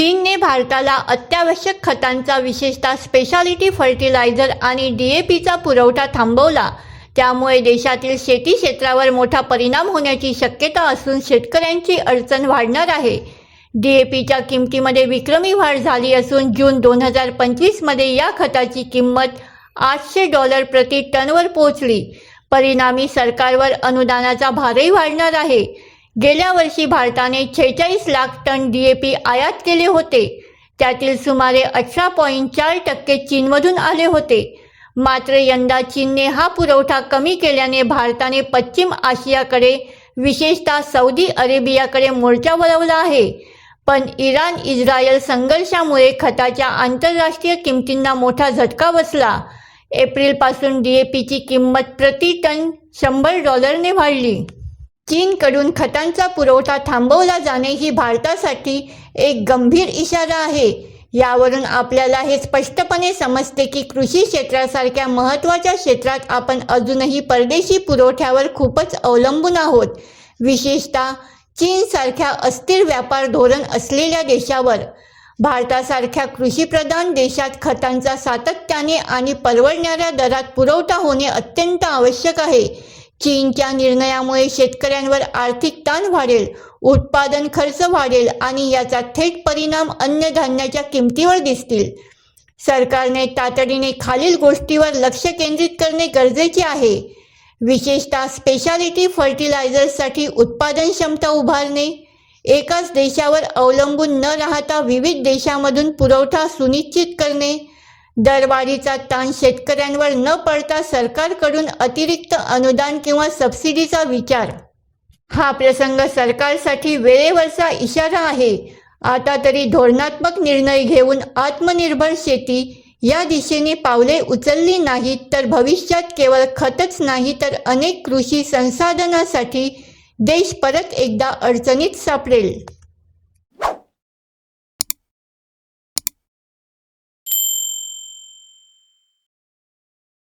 चीनने भारताला अत्यावश्यक खतांचा विशेषतः स्पेशालिटी फर्टिलायझर आणि डी ए पीचा पुरवठा थांबवला. त्यामुळे देशातील शेती क्षेत्रावर मोठा परिणाम होण्याची शक्यता असून शेतकऱ्यांची अडचण वाढणार आहे. डी ए पीच्या किमतीमध्ये विक्रमी वाढ झाली असून जून दोन हजार पंचवीसमध्ये या खताची किंमत आठशे डॉलर प्रति टनवर पोहोचली. परिणामी सरकारवर अनुदानाचा भारही वाढणार आहे. गेल्या वर्षी भारताने छेचाळीस lakh ton D A P आयात केले होते. त्यातील सुमारे अठरा पॉईंट चार टक्के चीनमधून आले होते. मात्र यंदा चीनने हा पुरवठा कमी केल्याने भारताने पश्चिम आशियाकडे विशेषतः सौदी अरेबियाकडे मोर्चा वळवला आहे. पण इराण इस्रायल संघर्षामुळे खताच्या आंतरराष्ट्रीय किमतींना मोठा झटका बसला. एप्रिलपासून डी ए पीची किंमत प्रति टन शंभर डॉलरने वाढली. चीनकडून खतांचा पुरवठा थांबवला जाणे ही भारतासाठी एक गंभीर इशारा आहे. यावरून आपल्याला हे स्पष्टपणे समजते की कृषी क्षेत्रासारख्या महत्त्वाच्या क्षेत्रात आपण अजूनही परदेशी पुरवठ्यावर खूपच अवलंबून आहोत. विशेषतः चीनसारख्या अस्थिर व्यापार धोरण असलेल्या देशावर. भारतासारख्या कृषीप्रधान देशात खतांचा सातत्याने आणि परवडणाऱ्या दरात पुरवठा होणे अत्यंत आवश्यक आहे. चीनच्या निर्णयामुळे शेतकऱ्यांवर आर्थिक ताण वाढेल उत्पादन खर्च वाढेल आणि याचा थेट परिणाम अन्नधान्याच्या किमतीवर दिसतील. सरकारने तातडीने खालील गोष्टीवर लक्ष केंद्रित करणे गरजेचे आहे. विशेषतः स्पेशालिटी फर्टिलायझर्ससाठी उत्पादन क्षमता उभारणे. एकाच देशावर अवलंबून न राहता विविध देशामधून पुरवठा सुनिश्चित करणे. दरवाढीचा ताण शेतकऱ्यांवर न पडता सरकारकडून अतिरिक्त अनुदान किंवा सबसिडीचा विचार. हा प्रसंग सरकारसाठी वेळेवरचा इशारा आहे. आता तरी धोरणात्मक निर्णय घेऊन आत्मनिर्भर शेती या दिशेने पावले उचलली नाहीत तर भविष्यात केवळ खतच नाही तर अनेक कृषी संसाधनासाठी देश परत एकदा अडचणीत सापडेल.